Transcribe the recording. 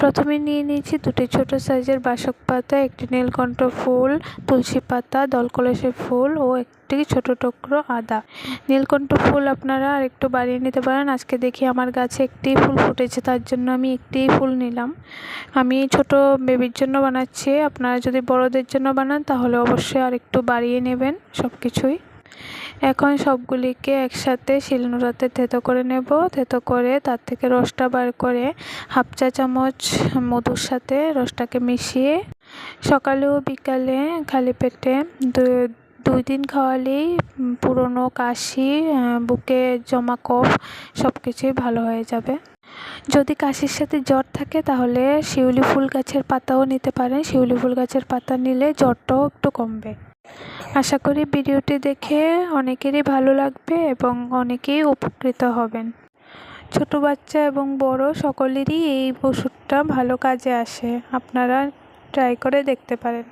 প্রথমে নিয়ে নিয়েছি দুটি ছোট সাইজের বাসক পাতা, একটি নীলকণ্ঠ ফুল, তুলসী পাতা দলকলসের ফুল ও একটি ছোট টুকরো আদা। নীলকণ্ঠ ফুল আপনারা আর একটু বাড়িয়ে নিতে পারেন। আজকে দেখি আমার গাছে একটি ফুল ফুটেছে, তার জন্য আমি একটি ফুল নিলাম। আমি ছোট বেবির জন্য বানাচ্ছি। আপনারা যদি বড়দের জন্য বানান, তাহলে অবশ্যই আর একটু বাড়িয়ে নেবেন সব কিছুই এখন সবগুলিকে একসাথে শিলনোড়াতে থেতো করে নেব। থেতো করে তার থেকে রসটা বার করে হাফ চা চামচ মধুর সাথে রসটাকে মিশিয়ে সকালে ও বিকালে খালি পেটে দুই দিন খাওয়ালেই পুরনো কাশি বুকে জমা কফ সব কিছুই ভালো হয়ে যাবে। যদি কাশির সাথে জ্বর থাকে, তাহলে শিউলি ফুল গাছের পাতাও নিতে পারেন। শিউলি ফুল গাছের পাতা নিলে জ্বরটাও একটু কমবে। আশা করি ভিডিওটি দেখে অনেকেরই ভালো লাগবে এবং অনেকেই উপকৃত হবেন। ছোট বাচ্চা এবং বড় সকলেরই এই ওষুধটা ভালো কাজে আসে। আপনারা ট্রাই করে দেখতে পারেন।